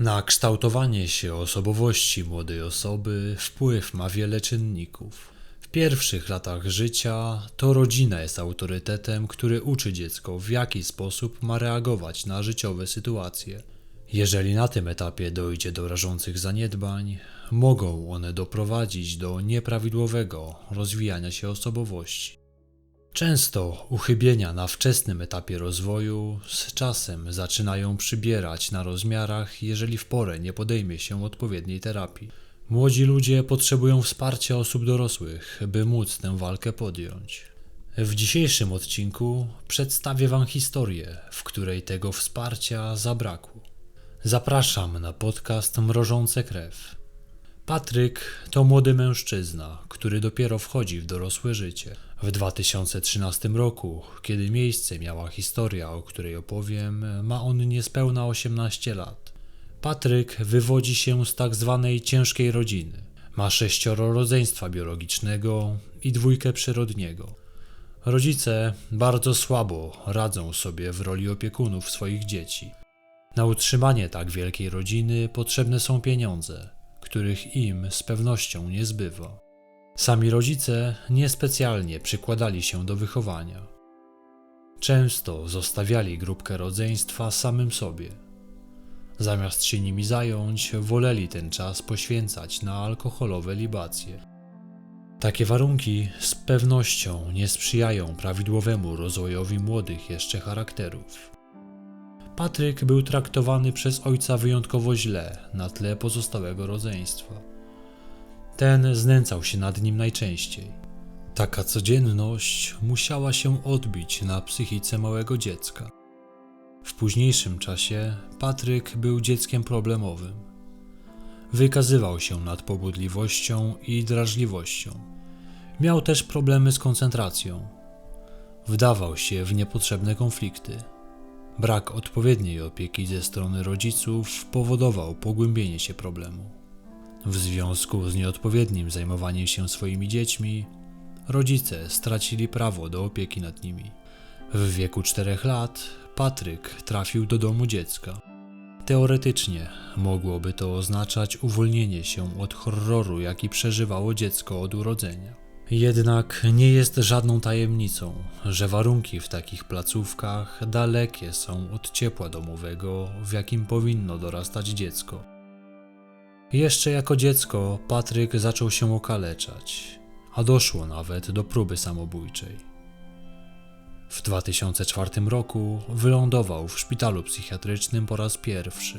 Na kształtowanie się osobowości młodej osoby wpływ ma wiele czynników. W pierwszych latach życia to rodzina jest autorytetem, który uczy dziecko, w jaki sposób ma reagować na życiowe sytuacje. Jeżeli na tym etapie dojdzie do rażących zaniedbań, mogą one doprowadzić do nieprawidłowego rozwijania się osobowości. Często uchybienia na wczesnym etapie rozwoju z czasem zaczynają przybierać na rozmiarach, jeżeli w porę nie podejmie się odpowiedniej terapii. Młodzi ludzie potrzebują wsparcia osób dorosłych, by móc tę walkę podjąć. W dzisiejszym odcinku przedstawię Wam historię, w której tego wsparcia zabrakło. Zapraszam na podcast Mrożące Krew. Patryk to młody mężczyzna, który dopiero wchodzi w dorosłe życie. W 2013 roku, kiedy miejsce miała historia, o której opowiem, ma on niespełna 18 lat. Patryk wywodzi się z tak zwanej ciężkiej rodziny. Ma sześcioro rodzeństwa biologicznego i dwójkę przyrodniego. Rodzice bardzo słabo radzą sobie w roli opiekunów swoich dzieci. Na utrzymanie tak wielkiej rodziny potrzebne są pieniądze, których im z pewnością nie zbywa. Sami rodzice niespecjalnie przykładali się do wychowania. Często zostawiali grupkę rodzeństwa samym sobie. Zamiast się nimi zająć, woleli ten czas poświęcać na alkoholowe libacje. Takie warunki z pewnością nie sprzyjają prawidłowemu rozwojowi młodych jeszcze charakterów. Patryk był traktowany przez ojca wyjątkowo źle na tle pozostałego rodzeństwa. Ten znęcał się nad nim najczęściej. Taka codzienność musiała się odbić na psychice małego dziecka. W późniejszym czasie Patryk był dzieckiem problemowym. Wykazywał się nadpobudliwością i drażliwością. Miał też problemy z koncentracją. Wdawał się w niepotrzebne konflikty. Brak odpowiedniej opieki ze strony rodziców powodował pogłębienie się problemu. W związku z nieodpowiednim zajmowaniem się swoimi dziećmi, rodzice stracili prawo do opieki nad nimi. W wieku czterech lat Patryk trafił do domu dziecka. Teoretycznie mogłoby to oznaczać uwolnienie się od horroru, jaki przeżywało dziecko od urodzenia. Jednak nie jest żadną tajemnicą, że warunki w takich placówkach dalekie są od ciepła domowego, w jakim powinno dorastać dziecko. Jeszcze jako dziecko Patryk zaczął się okaleczać, a doszło nawet do próby samobójczej. W 2004 roku wylądował w szpitalu psychiatrycznym po raz pierwszy.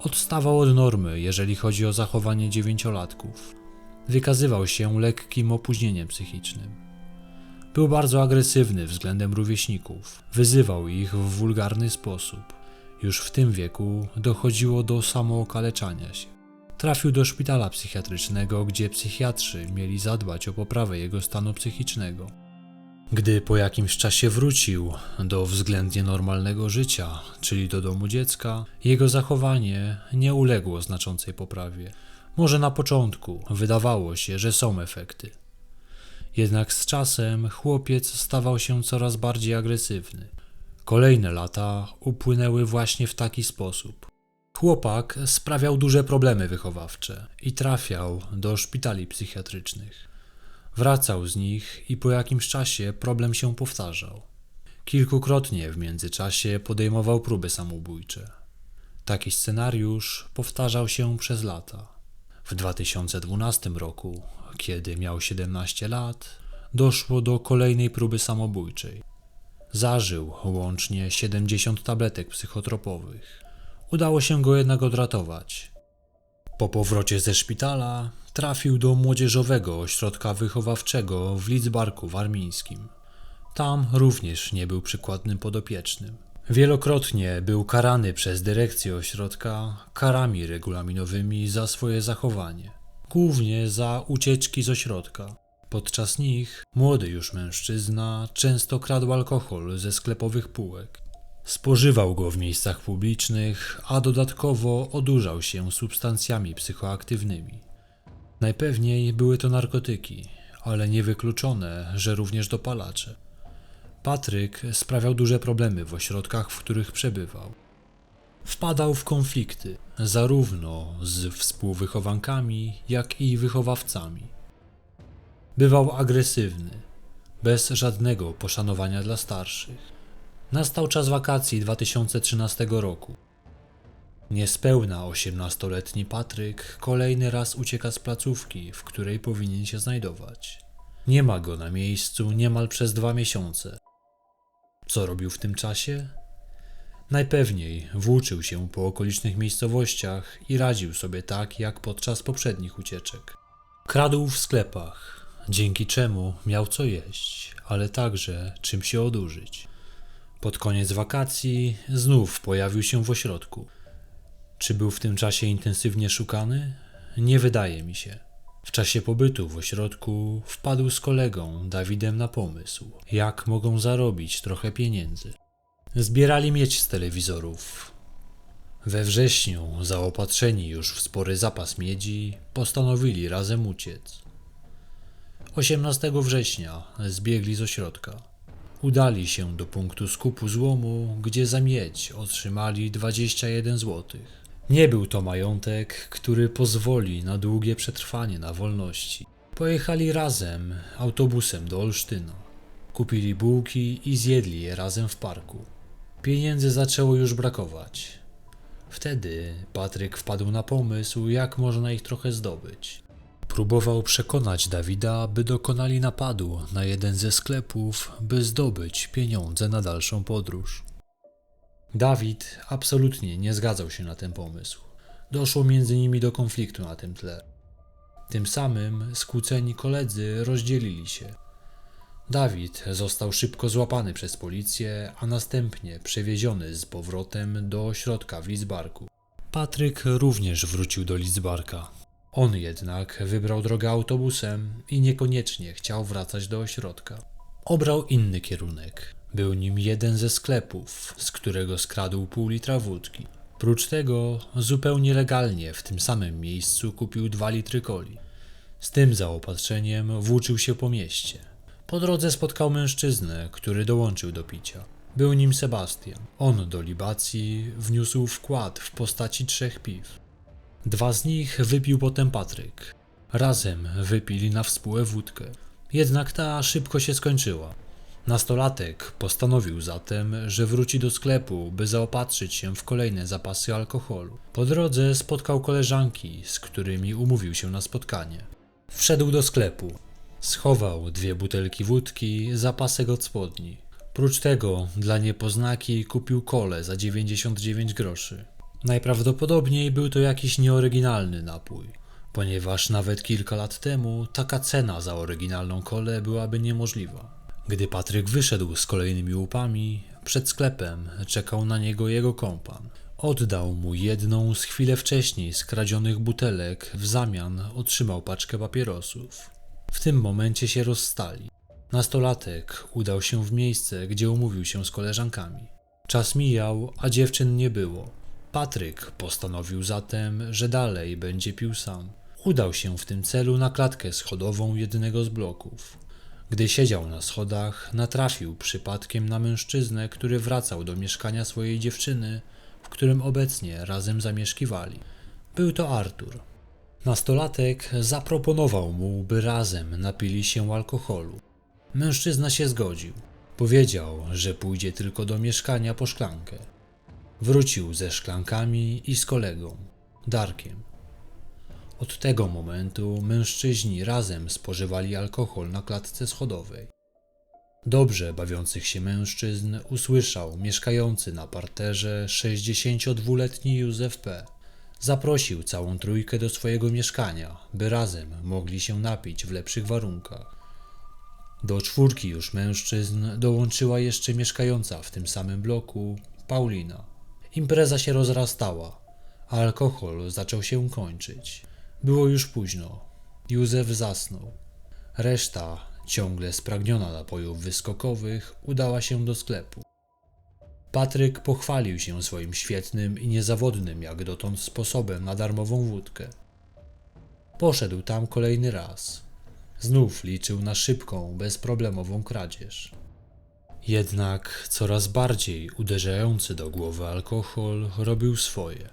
Odstawał od normy, jeżeli chodzi o zachowanie dziewięciolatków. Wykazywał się lekkim opóźnieniem psychicznym. Był bardzo agresywny względem rówieśników, wyzywał ich w wulgarny sposób. Już w tym wieku dochodziło do samookaleczania się. Trafił do szpitala psychiatrycznego, gdzie psychiatrzy mieli zadbać o poprawę jego stanu psychicznego. Gdy po jakimś czasie wrócił do względnie normalnego życia, czyli do domu dziecka, jego zachowanie nie uległo znaczącej poprawie. Może na początku wydawało się, że są efekty. Jednak z czasem chłopiec stawał się coraz bardziej agresywny. Kolejne lata upłynęły właśnie w taki sposób. Chłopak sprawiał duże problemy wychowawcze i trafiał do szpitali psychiatrycznych. Wracał z nich i po jakimś czasie problem się powtarzał. Kilkukrotnie w międzyczasie podejmował próby samobójcze. Taki scenariusz powtarzał się przez lata. W 2012 roku, kiedy miał 17 lat, doszło do kolejnej próby samobójczej. Zażył łącznie 70 tabletek psychotropowych. Udało się go jednak odratować. Po powrocie ze szpitala trafił do młodzieżowego ośrodka wychowawczego w Lidzbarku Warmińskim. Tam również nie był przykładnym podopiecznym. Wielokrotnie był karany przez dyrekcję ośrodka karami regulaminowymi za swoje zachowanie, głównie za ucieczki z ośrodka. Podczas nich młody już mężczyzna często kradł alkohol ze sklepowych półek. Spożywał go w miejscach publicznych, a dodatkowo odurzał się substancjami psychoaktywnymi. Najpewniej były to narkotyki, ale niewykluczone, że również dopalacze. Patryk sprawiał duże problemy w ośrodkach, w których przebywał. Wpadał w konflikty, zarówno z współwychowankami, jak i wychowawcami. Bywał agresywny, bez żadnego poszanowania dla starszych. Nastał czas wakacji 2013 roku. Niespełna 18-letni Patryk kolejny raz ucieka z placówki, w której powinien się znajdować. Nie ma go na miejscu niemal przez dwa miesiące. Co robił w tym czasie? Najpewniej włóczył się po okolicznych miejscowościach i radził sobie tak, jak podczas poprzednich ucieczek. Kradł w sklepach, dzięki czemu miał co jeść, ale także czym się odurzyć. Pod koniec wakacji znów pojawił się w ośrodku. Czy był w tym czasie intensywnie szukany? Nie wydaje mi się. W czasie pobytu w ośrodku wpadł z kolegą Dawidem na pomysł, jak mogą zarobić trochę pieniędzy. Zbierali mieć z telewizorów. We wrześniu, zaopatrzeni już w spory zapas miedzi, postanowili razem uciec. 18 września zbiegli z ośrodka. Udali się do punktu skupu złomu, gdzie za miedź otrzymali 21 zł. Nie był to majątek, który pozwoli na długie przetrwanie na wolności. Pojechali razem autobusem do Olsztyna. Kupili bułki i zjedli je razem w parku. Pieniędzy zaczęło już brakować. Wtedy Patryk wpadł na pomysł, jak można ich trochę zdobyć. Próbował przekonać Dawida, by dokonali napadu na jeden ze sklepów, by zdobyć pieniądze na dalszą podróż. Dawid absolutnie nie zgadzał się na ten pomysł. Doszło między nimi do konfliktu na tym tle. Tym samym skłóceni koledzy rozdzielili się. Dawid został szybko złapany przez policję, a następnie przewieziony z powrotem do ośrodka w Lidzbarku. Patryk również wrócił do Lidzbarka. On jednak wybrał drogę autobusem i niekoniecznie chciał wracać do ośrodka. Obrał inny kierunek. Był nim jeden ze sklepów, z którego skradł pół litra wódki. Prócz tego, zupełnie legalnie w tym samym miejscu kupił dwa litry coli. Z tym zaopatrzeniem włóczył się po mieście. Po drodze spotkał mężczyznę, który dołączył do picia. Był nim Sebastian. On do libacji wniósł wkład w postaci trzech piw. Dwa z nich wypił potem Patryk. Razem wypili na współę wódkę. Jednak ta szybko się skończyła. Nastolatek postanowił zatem, że wróci do sklepu, by zaopatrzyć się w kolejne zapasy alkoholu. Po drodze spotkał koleżanki, z którymi umówił się na spotkanie. Wszedł do sklepu. Schował dwie butelki wódki, zapasek od spodni. Prócz tego, dla niepoznaki kupił kole za 99 groszy. Najprawdopodobniej był to jakiś nieoryginalny napój, ponieważ nawet kilka lat temu taka cena za oryginalną kolę byłaby niemożliwa. Gdy Patryk wyszedł z kolejnymi łupami, przed sklepem czekał na niego jego kompan. Oddał mu jedną z chwilę wcześniej skradzionych butelek, w zamian otrzymał paczkę papierosów. W tym momencie się rozstali. Nastolatek udał się w miejsce, gdzie umówił się z koleżankami. Czas mijał, a dziewczyn nie było. Patryk postanowił zatem, że dalej będzie pił sam. Udał się w tym celu na klatkę schodową jednego z bloków. Gdy siedział na schodach, natrafił przypadkiem na mężczyznę, który wracał do mieszkania swojej dziewczyny, w którym obecnie razem zamieszkiwali. Był to Artur. Nastolatek zaproponował mu, by razem napili się alkoholu. Mężczyzna się zgodził. Powiedział, że pójdzie tylko do mieszkania po szklankę. Wrócił ze szklankami i z kolegą, Darkiem. Od tego momentu mężczyźni razem spożywali alkohol na klatce schodowej. Dobrze bawiących się mężczyzn usłyszał mieszkający na parterze 62-letni Józef P. Zaprosił całą trójkę do swojego mieszkania, by razem mogli się napić w lepszych warunkach. Do czwórki już mężczyzn dołączyła jeszcze mieszkająca w tym samym bloku Paulina. Impreza się rozrastała, a alkohol zaczął się kończyć. Było już późno. Józef zasnął. Reszta, ciągle spragniona napojów wyskokowych, udała się do sklepu. Patryk pochwalił się swoim świetnym i niezawodnym jak dotąd sposobem na darmową wódkę. Poszedł tam kolejny raz. Znów liczył na szybką, bezproblemową kradzież. Jednak coraz bardziej uderzający do głowy alkohol robił swoje.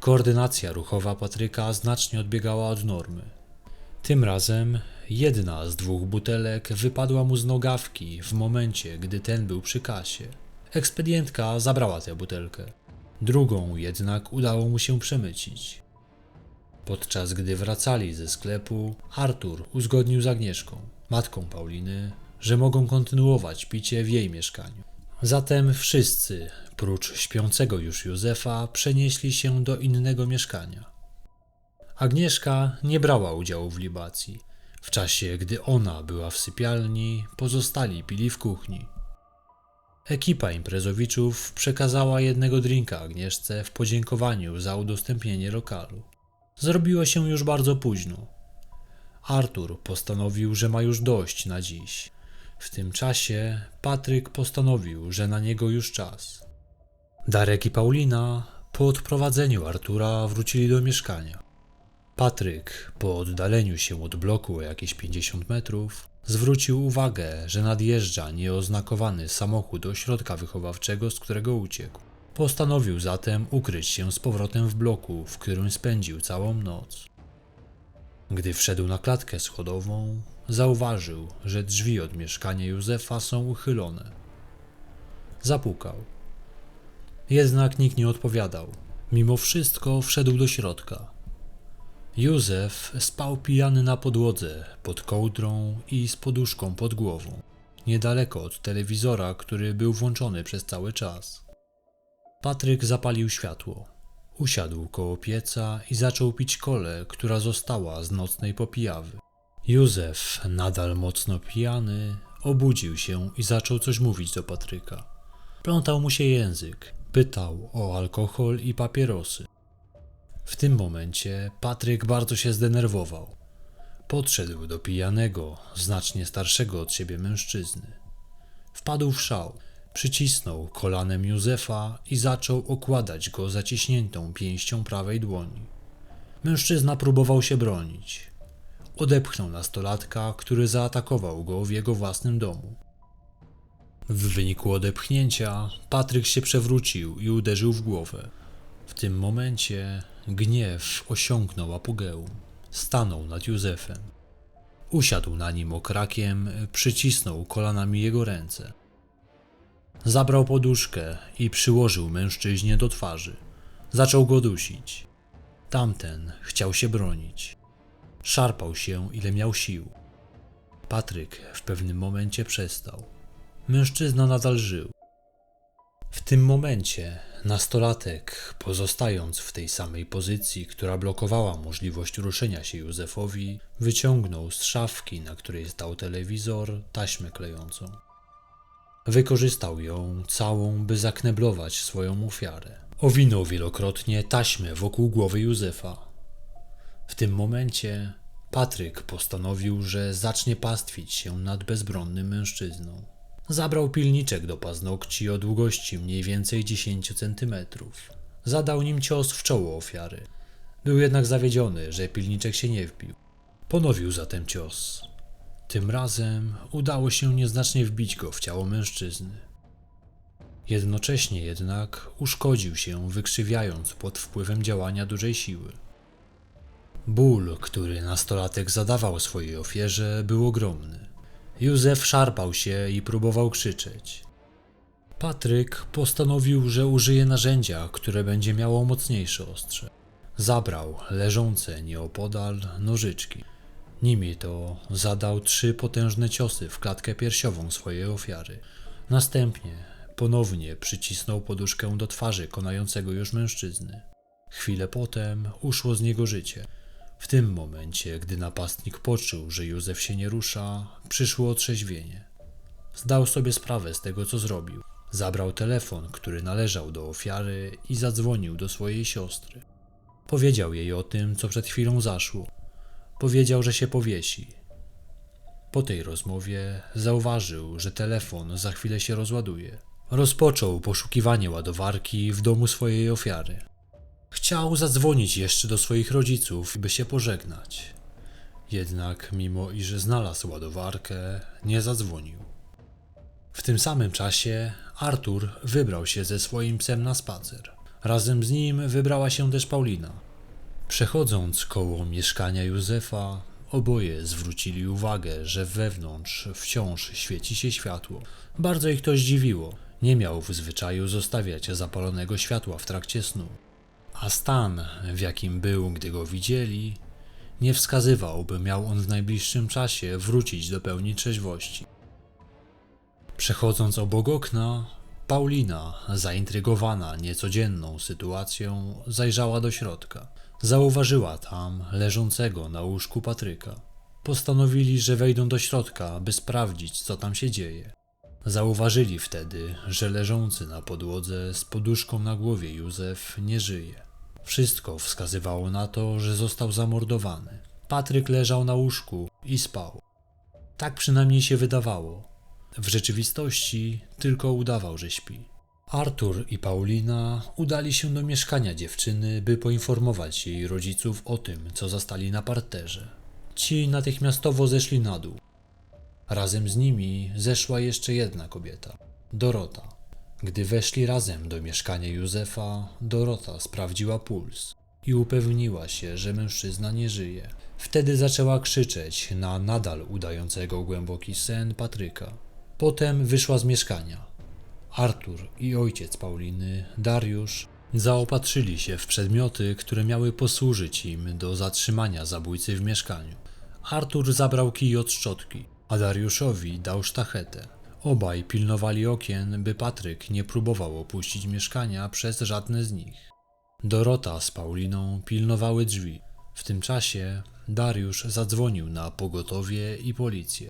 Koordynacja ruchowa Patryka znacznie odbiegała od normy. Tym razem jedna z dwóch butelek wypadła mu z nogawki w momencie, gdy ten był przy kasie. Ekspedientka zabrała tę butelkę. Drugą jednak udało mu się przemycić. Podczas gdy wracali ze sklepu, Artur uzgodnił z Agnieszką, matką Pauliny, że mogą kontynuować picie w jej mieszkaniu. Zatem wszyscy, prócz śpiącego już Józefa, przenieśli się do innego mieszkania. Agnieszka nie brała udziału w libacji. W czasie, gdy ona była w sypialni, pozostali pili w kuchni. Ekipa imprezowiczów przekazała jednego drinka Agnieszce w podziękowaniu za udostępnienie lokalu. Zrobiło się już bardzo późno. Artur postanowił, że ma już dość na dziś. W tym czasie Patryk postanowił, że na niego już czas. Darek i Paulina po odprowadzeniu Artura wrócili do mieszkania. Patryk, po oddaleniu się od bloku o jakieś 50 metrów, zwrócił uwagę, że nadjeżdża nieoznakowany samochód ośrodka wychowawczego, z którego uciekł. Postanowił zatem ukryć się z powrotem w bloku, w którym spędził całą noc. Gdy wszedł na klatkę schodową, zauważył, że drzwi od mieszkania Józefa są uchylone. Zapukał. Jednak nikt nie odpowiadał. Mimo wszystko wszedł do środka. Józef spał pijany na podłodze, pod kołdrą i z poduszką pod głową, niedaleko od telewizora, który był włączony przez cały czas. Patryk zapalił światło. Usiadł koło pieca i zaczął pić kolę, która została z nocnej popijawy. Józef, nadal mocno pijany, obudził się i zaczął coś mówić do Patryka. Plątał mu się język, pytał o alkohol i papierosy. W tym momencie Patryk bardzo się zdenerwował. Podszedł do pijanego, znacznie starszego od siebie mężczyzny. Wpadł w szał, przycisnął kolanem Józefa i zaczął okładać go zaciśniętą pięścią prawej dłoni. Mężczyzna próbował się bronić. Odepchnął nastolatka, który zaatakował go w jego własnym domu. W wyniku odepchnięcia Patryk się przewrócił i uderzył w głowę. W tym momencie gniew osiągnął apogeum. Stanął nad Józefem. Usiadł na nim okrakiem, przycisnął kolanami jego ręce. Zabrał poduszkę i przyłożył mężczyźnie do twarzy. Zaczął go dusić. Tamten chciał się bronić. Szarpał się, ile miał sił. Patryk w pewnym momencie przestał. Mężczyzna nadal żył. W tym momencie nastolatek, pozostając w tej samej pozycji, która blokowała możliwość ruszenia się Józefowi, wyciągnął z szafki, na której stał telewizor, taśmę klejącą. Wykorzystał ją całą, by zakneblować swoją ofiarę. Owinął wielokrotnie taśmę wokół głowy Józefa. W tym momencie Patryk postanowił, że zacznie pastwić się nad bezbronnym mężczyzną. Zabrał pilniczek do paznokci o długości mniej więcej 10 centymetrów. Zadał nim cios w czoło ofiary. Był jednak zawiedziony, że pilniczek się nie wbił. Ponowił zatem cios. Tym razem udało się nieznacznie wbić go w ciało mężczyzny. Jednocześnie jednak uszkodził się, wykrzywiając pod wpływem działania dużej siły. Ból, który nastolatek zadawał swojej ofierze, był ogromny. Józef szarpał się i próbował krzyczeć. Patryk postanowił, że użyje narzędzia, które będzie miało mocniejsze ostrze. Zabrał leżące nieopodal nożyczki. Nimi to zadał trzy potężne ciosy w klatkę piersiową swojej ofiary. Następnie ponownie przycisnął poduszkę do twarzy konającego już mężczyzny. Chwilę potem uszło z niego życie. W tym momencie, gdy napastnik poczuł, że Józef się nie rusza, przyszło otrzeźwienie. Zdał sobie sprawę z tego, co zrobił. Zabrał telefon, który należał do ofiary i zadzwonił do swojej siostry. Powiedział jej o tym, co przed chwilą zaszło. Powiedział, że się powiesi. Po tej rozmowie zauważył, że telefon za chwilę się rozładuje. Rozpoczął poszukiwanie ładowarki w domu swojej ofiary. Chciał zadzwonić jeszcze do swoich rodziców, by się pożegnać. Jednak, mimo iż znalazł ładowarkę, nie zadzwonił. W tym samym czasie Artur wybrał się ze swoim psem na spacer. Razem z nim wybrała się też Paulina. Przechodząc koło mieszkania Józefa, oboje zwrócili uwagę, że wewnątrz wciąż świeci się światło. Bardzo ich to zdziwiło. Nie miał w zwyczaju zostawiać zapalonego światła w trakcie snu. A stan, w jakim był, gdy go widzieli, nie wskazywał, by miał on w najbliższym czasie wrócić do pełni trzeźwości. Przechodząc obok okna, Paulina, zaintrygowana niecodzienną sytuacją, zajrzała do środka. Zauważyła tam leżącego na łóżku Patryka. Postanowili, że wejdą do środka, by sprawdzić, co tam się dzieje. Zauważyli wtedy, że leżący na podłodze z poduszką na głowie Józef nie żyje. Wszystko wskazywało na to, że został zamordowany. Patryk leżał na łóżku i spał. Tak przynajmniej się wydawało. W rzeczywistości tylko udawał, że śpi. Artur i Paulina udali się do mieszkania dziewczyny, by poinformować jej rodziców o tym, co zastali na parterze. Ci natychmiastowo zeszli na dół. Razem z nimi zeszła jeszcze jedna kobieta Dorota. Gdy weszli razem do mieszkania Józefa, Dorota sprawdziła puls i upewniła się, że mężczyzna nie żyje. Wtedy zaczęła krzyczeć na nadal udającego głęboki sen Patryka. Potem wyszła z mieszkania. Artur i ojciec Pauliny, Dariusz, zaopatrzyli się w przedmioty, które miały posłużyć im do zatrzymania zabójcy w mieszkaniu. Artur zabrał kij od szczotki, a Dariuszowi dał sztachetę. Obaj pilnowali okien, by Patryk nie próbował opuścić mieszkania przez żadne z nich. Dorota z Pauliną pilnowały drzwi. W tym czasie Dariusz zadzwonił na pogotowie i policję.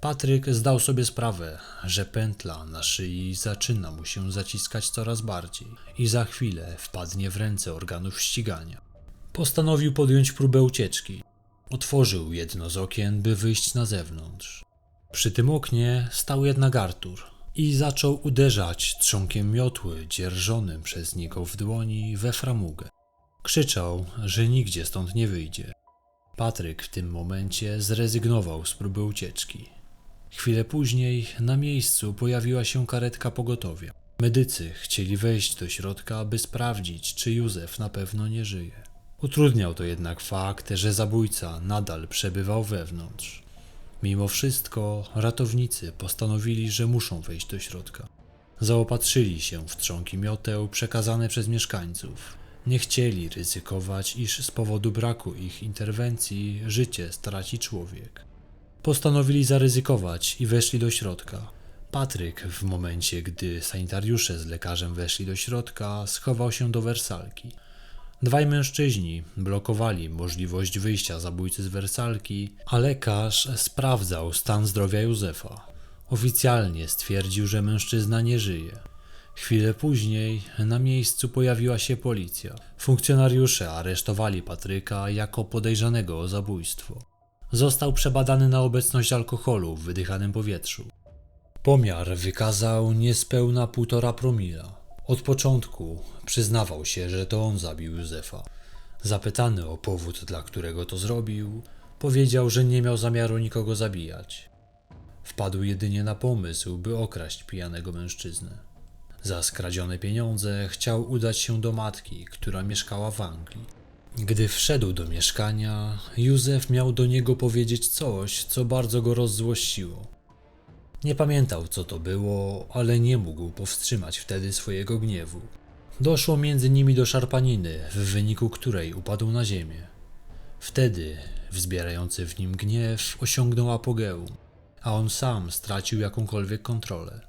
Patryk zdał sobie sprawę, że pętla na szyi zaczyna mu się zaciskać coraz bardziej i za chwilę wpadnie w ręce organów ścigania. Postanowił podjąć próbę ucieczki. Otworzył jedno z okien, by wyjść na zewnątrz. Przy tym oknie stał jednak Artur i zaczął uderzać trzonkiem miotły dzierżonym przez niego w dłoni we framugę. Krzyczał, że nigdzie stąd nie wyjdzie. Patryk w tym momencie zrezygnował z próby ucieczki. Chwilę później na miejscu pojawiła się karetka pogotowia. Medycy chcieli wejść do środka, by sprawdzić, czy Józef na pewno nie żyje. Utrudniał to jednak fakt, że zabójca nadal przebywał wewnątrz. Mimo wszystko ratownicy postanowili, że muszą wejść do środka. Zaopatrzyli się w trzonki mioteł przekazane przez mieszkańców. Nie chcieli ryzykować, iż z powodu braku ich interwencji życie straci człowiek. Postanowili zaryzykować i weszli do środka. Patryk, w momencie gdy sanitariusze z lekarzem weszli do środka, schował się do wersalki. Dwaj mężczyźni blokowali możliwość wyjścia zabójcy z wersalki, a lekarz sprawdzał stan zdrowia Józefa. Oficjalnie stwierdził, że mężczyzna nie żyje. Chwilę później na miejscu pojawiła się policja. Funkcjonariusze aresztowali Patryka jako podejrzanego o zabójstwo. Został przebadany na obecność alkoholu w wydychanym powietrzu. Pomiar wykazał niespełna półtora promila. Od początku przyznawał się, że to on zabił Józefa. Zapytany o powód, dla którego to zrobił, powiedział, że nie miał zamiaru nikogo zabijać. Wpadł jedynie na pomysł, by okraść pijanego mężczyznę. Za skradzione pieniądze chciał udać się do matki, która mieszkała w Anglii. Gdy wszedł do mieszkania, Józef miał do niego powiedzieć coś, co bardzo go rozzłościło. Nie pamiętał, co to było, ale nie mógł powstrzymać wtedy swojego gniewu. Doszło między nimi do szarpaniny, w wyniku której upadł na ziemię. Wtedy wzbierający w nim gniew osiągnął apogeum, a on sam stracił jakąkolwiek kontrolę.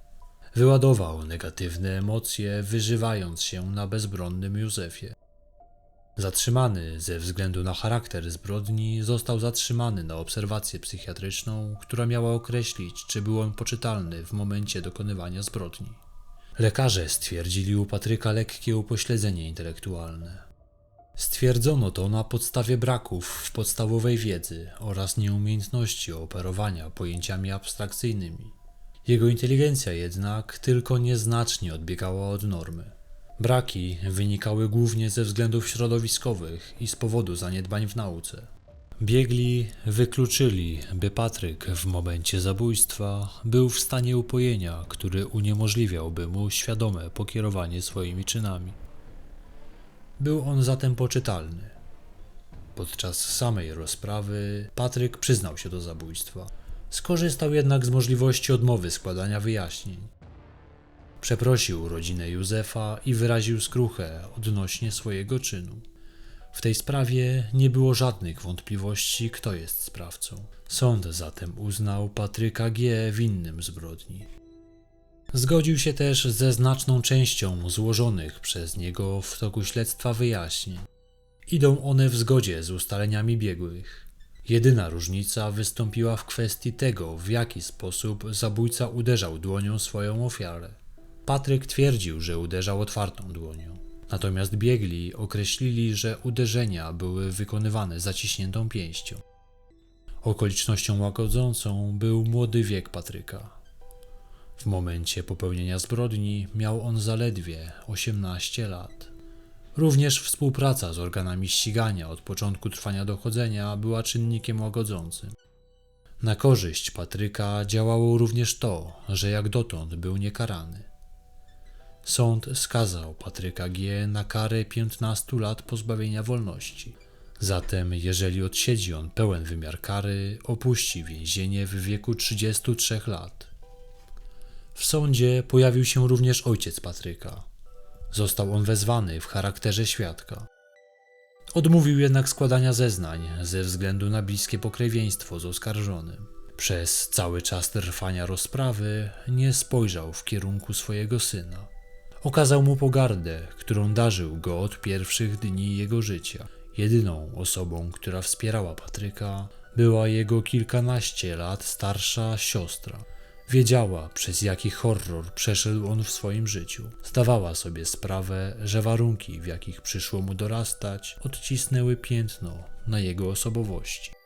Wyładował negatywne emocje, wyżywając się na bezbronnym Józefie. Zatrzymany ze względu na charakter zbrodni, został zatrzymany na obserwację psychiatryczną, która miała określić, czy był on poczytalny w momencie dokonywania zbrodni. Lekarze stwierdzili u Patryka lekkie upośledzenie intelektualne. Stwierdzono to na podstawie braków w podstawowej wiedzy oraz nieumiejętności operowania pojęciami abstrakcyjnymi. Jego inteligencja jednak tylko nieznacznie odbiegała od normy. Braki wynikały głównie ze względów środowiskowych i z powodu zaniedbań w nauce. Biegli wykluczyli, by Patryk w momencie zabójstwa był w stanie upojenia, który uniemożliwiałby mu świadome pokierowanie swoimi czynami. Był on zatem poczytalny. Podczas samej rozprawy Patryk przyznał się do zabójstwa. Skorzystał jednak z możliwości odmowy składania wyjaśnień. Przeprosił rodzinę Józefa i wyraził skruchę odnośnie swojego czynu. W tej sprawie nie było żadnych wątpliwości, kto jest sprawcą. Sąd zatem uznał Patryka G. winnym zbrodni. Zgodził się też ze znaczną częścią złożonych przez niego w toku śledztwa wyjaśnień. Idą one w zgodzie z ustaleniami biegłych. Jedyna różnica wystąpiła w kwestii tego, w jaki sposób zabójca uderzał dłonią swoją ofiarę. Patryk twierdził, że uderzał otwartą dłonią. Natomiast biegli określili, że uderzenia były wykonywane zaciśniętą pięścią. Okolicznością łagodzącą był młody wiek Patryka. W momencie popełnienia zbrodni miał on zaledwie 18 lat. Również współpraca z organami ścigania od początku trwania dochodzenia była czynnikiem łagodzącym. Na korzyść Patryka działało również to, że jak dotąd był niekarany. Sąd skazał Patryka G. na karę 15 lat pozbawienia wolności. Zatem, jeżeli odsiedzi on pełen wymiar kary, opuści więzienie w wieku 33 lat. W sądzie pojawił się również ojciec Patryka. Został on wezwany w charakterze świadka. Odmówił jednak składania zeznań ze względu na bliskie pokrewieństwo z oskarżonym. Przez cały czas trwania rozprawy nie spojrzał w kierunku swojego syna. Okazał mu pogardę, którą darzył go od pierwszych dni jego życia. Jedyną osobą, która wspierała Patryka, była jego kilkanaście lat starsza siostra. Wiedziała, przez jaki horror przeszedł on w swoim życiu. Zdawała sobie sprawę, że warunki, w jakich przyszło mu dorastać, odcisnęły piętno na jego osobowości.